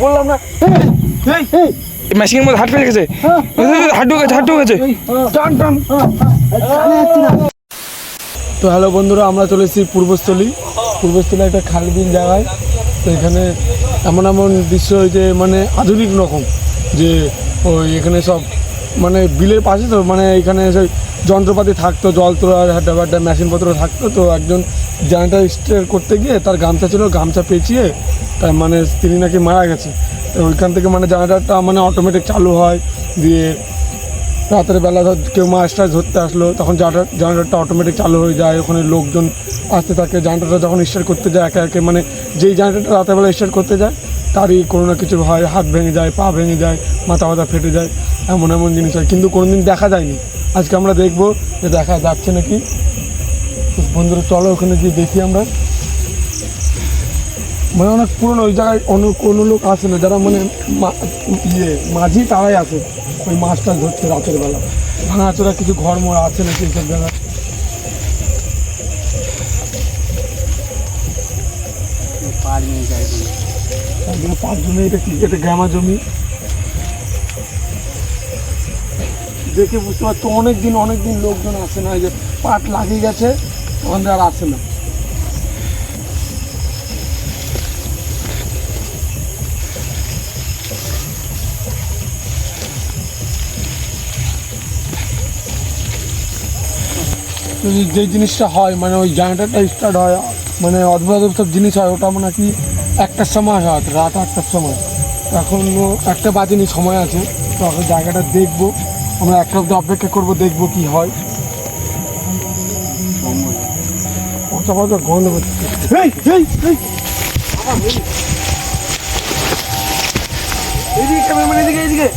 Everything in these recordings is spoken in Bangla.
বললাম না মেশিনের মধ্যে হাট ফেলে গেছে। হাট ঢুকেছে হাট ঢুকেছে টান টান। তো হ্যালো বন্ধুরা আমরা চলে এসেছি পূর্বস্থলী। পূর্বস্থলী একটা খালবিল জায়গায়। তো এখানে এমন এমন দৃশ্য যে মানে আধুনিক রকম। যে ওই এখানে সব মানে বিলের পাশে তো মানে এখানে সেই যন্ত্রপাতি থাকতো জল তোলার হাড্ডা বাড্ডা মেশিনপত্র থাকতো। তো একজন জেনারেটার স্টেয়ার করতে গিয়ে তার গামছা ছিল গামছা পেঁচিয়ে তার মানে তিনি নাকি মারা গেছে। তো ওইখান থেকে মানে জেনারেটারটা মানে অটোমেটিক চালু হয় দিয়ে রাতের বেলা ধর কেউ মাছ টাছ ধরতে আসলো, তখন জানার জানারটা অটোমেটিক চালু হয়ে যায়। ওখানে লোকজন আসতে থাকে জানারটা যখন স্টার্ট করতে যায়, একে একে মানে যেই জানারটা রাতের বেলা স্টার্ট করতে যায়, তারই কোনো না কিছু হয়। হাত ভেঙে যায়, পা ভেঙে যায়, মাথা মাথা ফেটে যায়, এমন এমন জিনিস হয়। কিন্তু কোনো দিন দেখা যায়নি। আজকে আমরা দেখব যে দেখা যাচ্ছে নাকি। বন্ধুরা, চলো ওখানে গিয়ে দেখি আমরা। মানে অনেক পুরনো ওই জায়গায় অন্য কোনো লোক আসে না যারা মানে মা- ইয়ে মাঝি তারাই আসে ওই মাছটা ধরতে রাতের বেলা। ভাঙাচোরা কিছু ঘর মর আছে নাকি এইসব জায়গায়? একদম পাঁচ জমি এটা কি এটা গ্রামা জমি? দেখে বুঝতে পারছ অনেক দিন অনেক দিন লোকজন আসে না এই যে পাট লাগিয়ে গেছে থেকে আর আসে না। যে- জিনিসটা হয় মানে ওই জেনারেটারটা স্টার্ট হয় মানে অদ্ভুত অদ্ভুত জিনিস হয়, ওটা মানে কি একটার সময় হয়, রাত আটটার সময়। এখন একটা বাজেনি, সময় আছে। তো এখন জায়গাটা দেখব, আমরা একটা অব্দি অপেক্ষা করব, দেখব কি হয়। গন্ধ করছে। এদিকে এদিকে।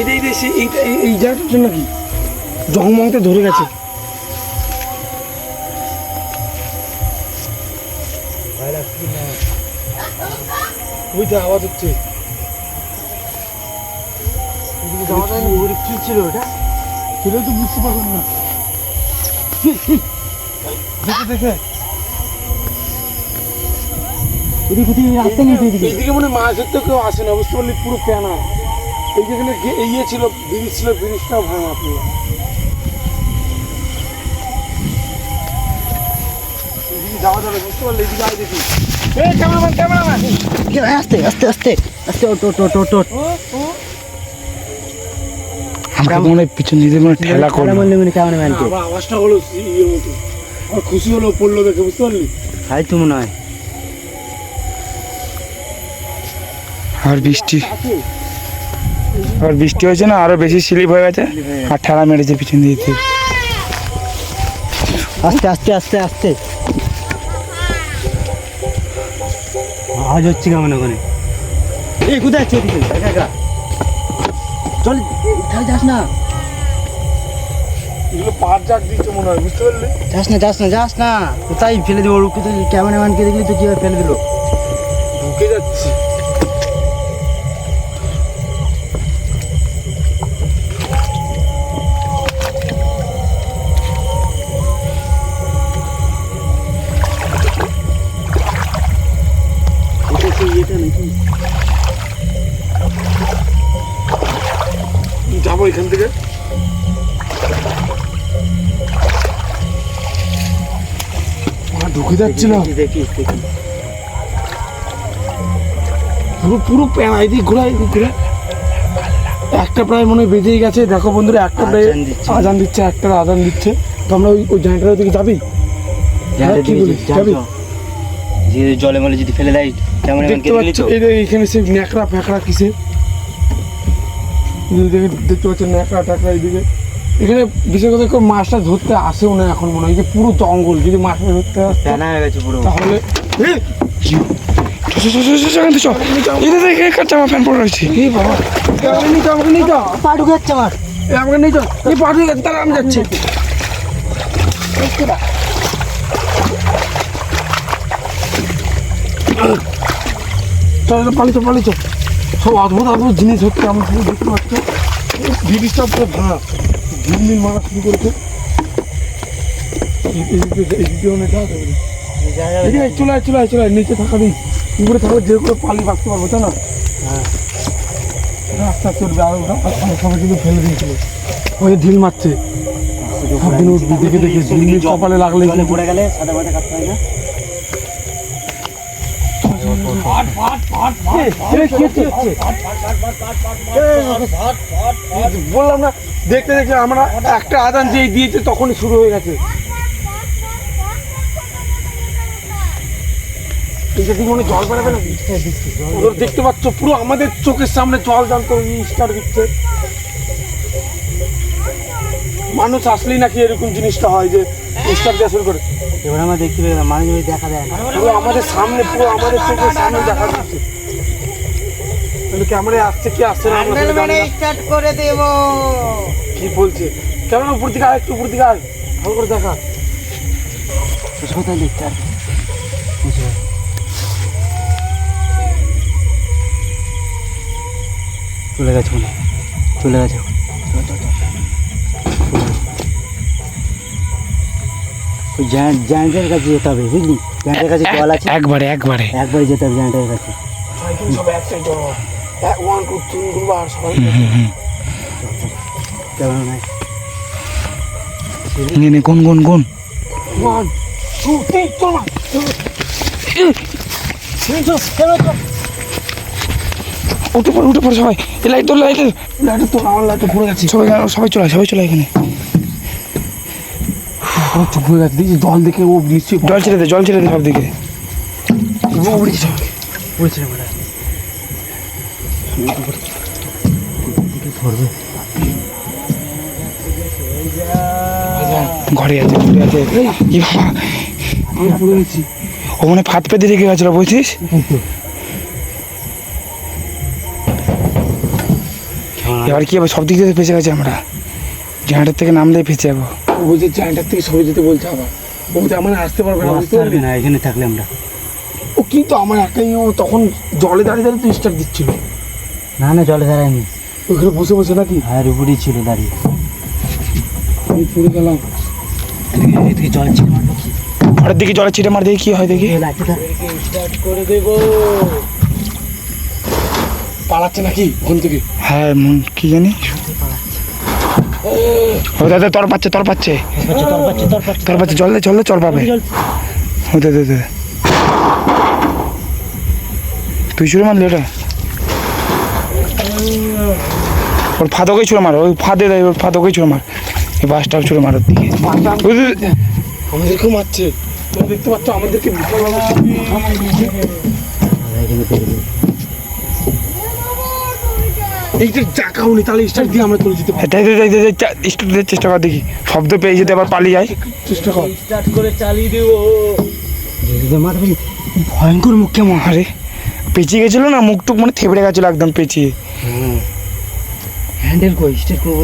গায়ে এইটা এই- জায়গাটার জন্য কি? ধরে গেছে। ওইটা আওয়াজ হচ্ছে। কি ছিল ওটা? তো বুঝতে পারবেন না। দেখে দেখে। এদিকে থেকে রাস্তা নেই এদিকে। মনে মাছ ধরতে কেউ আসে না বুঝতে পারলি পুরো প্যানা এই যেখানে ইয়ে ছিল ব্রিজ ছিল ব্রিজটাও ভাঙা পুরো যাওয়া যাবে বুঝতে পারলি এদিকে আয় দেখি। Cameraman cameraman! আস্তে আস্তে আস্তে আস্তে ওট ওট ওট ওট ওট আমাকে মনে হয় পিছন মনে ঠেলা করল। মনে মনে ক্যামেরাম্যানকে? আওয়াজটা হলো ইয়ের মতো। আর খুশি হলো পড়ল দেখে বুঝতে পারলি? হাই তো মনে হয় আর বৃষ্টি। আর বৃষ্টি হয়েছে না আরও বেশি স্লিপ হয়ে গেছে আর ঠেলা মেরেছে পিছন দিয়ে। আস্তে আস্তে আস্তে আস্তে। আওয়াজ হচ্ছে কেমন ওখানে? এই কোথায় আছে একা একা। চল তাহলে যাস না? এগুলো পাঁচ জাগ দিচ্ছে মনে হয় বুঝতে পারলি? যাস না যাস না যাস না। কোথায় ফেলে দেবো? ওর কোথায় ক্যামেরাম্যানকে দেখলি তো কীভাবে ফেলে দিল? ঢুকে যাচ্ছে। যাব এখান থেকে। ঢুকে যাচ্ছে না দেখি দেখি পুরো পুরো প্যানা এদিক ঘোরা এদিক ঘোরা। একটা প্রায় মনে হয় বেজেই গেছে। দেখো বন্ধুরা একটা প্রায় আজান দিচ্ছে। একটা আজান দিচ্ছে। তো আমরা ওই ওই জায়গাটার দিকে যাবি? হ্যাঁ, যাবি? জলে মলে যদি ফেলে দেয় ক্যামেরাম্যানকে দেখতে পাচ্ছ এখানে সে ন্যাকড়া ফ্যাকড়া কিসে এইদিকে দেখতে পাচ্ছেন ন্যাকড়া ট্যাকড়া এইদিকে। এখানে বিশেষ করে কেউ মাছটা ধরতে আসেও না এখন মনে হয় এই যে পুরো জঙ্গল যদি মাছটা ধরতে ফেনা হয়ে গেছে পুরো। তাহলে আমি যাচ্ছি। চলো পালিত পালিত সব অদ্ভুত অদ্ভুত জিনিস হচ্ছে। আমরা শুধু দেখতে পাচ্ছ। ব্রিটিশটা পুরো ভাঙা ঝিলমিল মারা শুরু করেছে। চলে আয়, চলে আয়, চলে আয়, নিচে থাকা দিই উপরে থাকলে যে কোনো পালি বাঁচতে পারব তাই না? রাস্তা চলবে আর ওরা অনেক সময় কিন্তু ফেলে দিয়েছিল। ওই ঢিল মারছে। দেখে দেখে। ঝিলমিল কপালে লাগলে পড়ে গেলে সাদা মাথা কাটতে হয় না? বললাম না, দেখতে দেখতে আমরা একটা আদান যেই দিয়েছে তখনই শুরু হয়ে গেছে। মনে জল দেখতে পাচ্ছ, পুরো আমাদের চোখের সামনে জল জানতো স্টার দিচ্ছে। মানুষ আসলেই নাকি এরকম জিনিসটা হয় যে স্টার দিয়ে শুরু করে। এবার আমরা দেখতে পেলাম মানুষ দেখা দেয় না। পুরো আমাদের সামনে পুরো আমাদের চোখের সামনে দেখা যাচ্ছে। ক্যামেরায় আসছে কি আসছে না আমরা সেটা জানি না। স্টার্ট করে দেব। কি বলছে? কেমন উপর দিকে উপর দিকে আয়। ভালো করে দেখা। কোথায় দেখতে আর? চলে গেছে মনে চলে গেছে ওই জায়ান্ট কাছে যেতে হবে বুঝলি? জায়ান্টের কাছে জল আছে? একবারে একবারে। একবারে যেতে হবে জায়ান্টের কাছে। নে কোন কোন কোন উঠে পড় উঠে পড় সবাই লাইট তোর লাইট লাইটে তো আমার লাইটে পড়ে গেছে সবাই সবাই চলে সবাই চলে এখানে পুরো চুপ হয়ে গেছে দেখছি জল দেখে ও নিশ্চয়ই জল ছেড়ে দে জল ছেড়ে দে সব দিকে। ধরবে ঘরে আছে ঘরে আছে। ই বাবা? আমি পড়ে গেছি। ও মানে ফাত পেতে রেখে গেছিল বুঝছিস? এবার কি হবে? সব দিক থেকে ফেসে গেছে আমরা। জাহাজের থেকে নামলেই ফেসে যাব। ও বলছে জায়গাটার থেকে সরে যেতে বলছে আবার। ও বলছে আমার আসতে পারবে না বুঝতে পারলি? না এখানে থাকলে আমরা। ও কিন্তু আমার একাই ও তখন জলে দাঁড়িয়ে দাঁড়িয়ে তো স্টার্ট দিচ্ছিল। না না জলে দাঁড়ায়নি। ওইখানে বসে বসে নাকি? আর উপরেই ছিল দাঁড়িয়ে। আমি পড়ে গেলাম। এদিকে জল ছিল ঘরের দিকে জলে ছিটে মার দেখি কি হয় দেখি। এই স্টার্ট করে দেবো। পালাচ্ছে নাকি ওখান থেকে? হ্যাঁ মন কি জানি? ও দাদা তর পাচ্ছে তর পাচ্ছে। তোর পাচ্ছে জল দে জল দে চল পাবে ও দে দে দে। তুই ছুড়ে মারলি ওটা? ওর ফাদকেই ছুড়ে মার ওই ফাদে দেয় ওর ফাদকেই ছুড়ে মার। এই বাসটাও ছুড়ে মারার দিকে। আমাদেরকেও মারছে। দেখতে পাচ্ছ আমাদেরকে বিশালভাবে এখানে পেরে এইটা জাকা উনি তাহলে স্টার্ট দিয়ে আমরা চলে যেতে পারি দে, চেষ্টা কর দেখি। শব্দ পেয়ে যেতে আবার পালিয়ে যায়। চেষ্টা কর। স্টার্ট করে চালিয়ে দেবো। ধীরে ভয়ঙ্কর মুখ কেমন আরে। পেঁচিয়ে গেছিল না মুখ টুক মানে থেবড়ে গেছিল একদম পেঁচিয়ে। হ্যান্ডেল কই স্টার্ট করব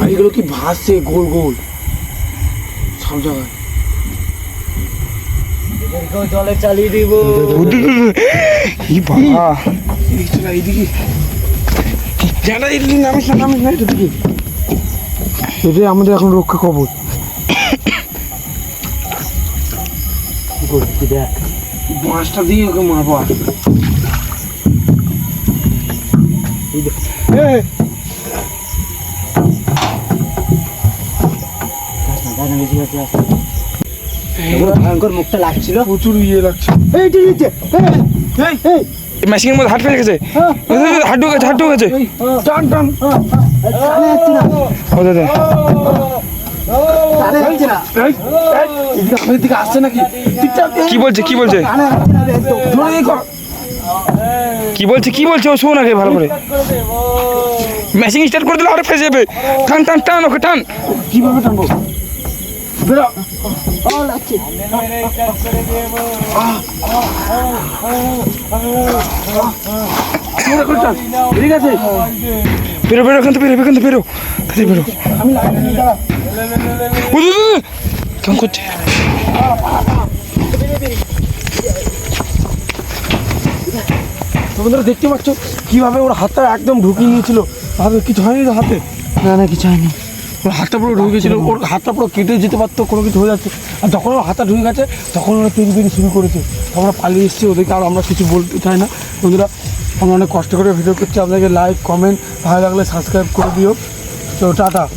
আর এগুলো কি ভাসছে গোল গোল? সব জায়গায়। জলে চালিয়ে দেবো। ই বাবা এইদিকে জানা নামিস না নামিস না এটা দিকে এটাই আমাদের এখন রক্ষা করছি দেখ? বাঁশটা দিয়ে ওকে মারবো আর। এই, ভয়ঙ্কর মুখটা লাগছিল। প্রচুর ইয়ে লাগছে। এই ঠিক এই, এই মেশিনের মধ্যে হাট ফেলে গেছে। হাট ঢুকেছে হাট ঢুকেছে। টান টান। ও দাদা নাকি? ঠিকঠাক কি বলছে কি বলছে। কি বলছে কি বলছে? ও শোন আগে ভালো করে। মেশিন স্টার্ট করে দিলে আরে ফেসে যাবে। টান টান টান ওকে টান। কীভাবে টানবো? বেরো। ও ঠিক আছে। বেরো বেরো থেকে বেরো, এখান থেকে বেরো। থেকে বেরো। কেমন তোমরা দেখতে পাচ্ছ কীভাবে ওর হাতটা একদম ঢুকিয়ে নিয়েছিল হাতে কিছু হয়নি তো হাতে? না না, কিছু হয়নি। হাতটা পুরো ঢুকে গেছিল, ওর হাতটা পুরো কেটে যেতে পারতো, কোনো কিছু হয়ে যাচ্ছে। আর যখন ওর হাতটা ঢুকে গেছে, তখন ওরা পেরি পেরি শুরু করেছে। আমরা পালিয়ে এসেছি, ওদেরকে আর আমরা কিছু বলতে চাই না। বন্ধুরা, আমরা অনেক কষ্ট করে ভিডিও করছি। আপনাকে লাইক কমেন্ট ভালো লাগলে সাবস্ক্রাইব করে দিও। তো টাটা।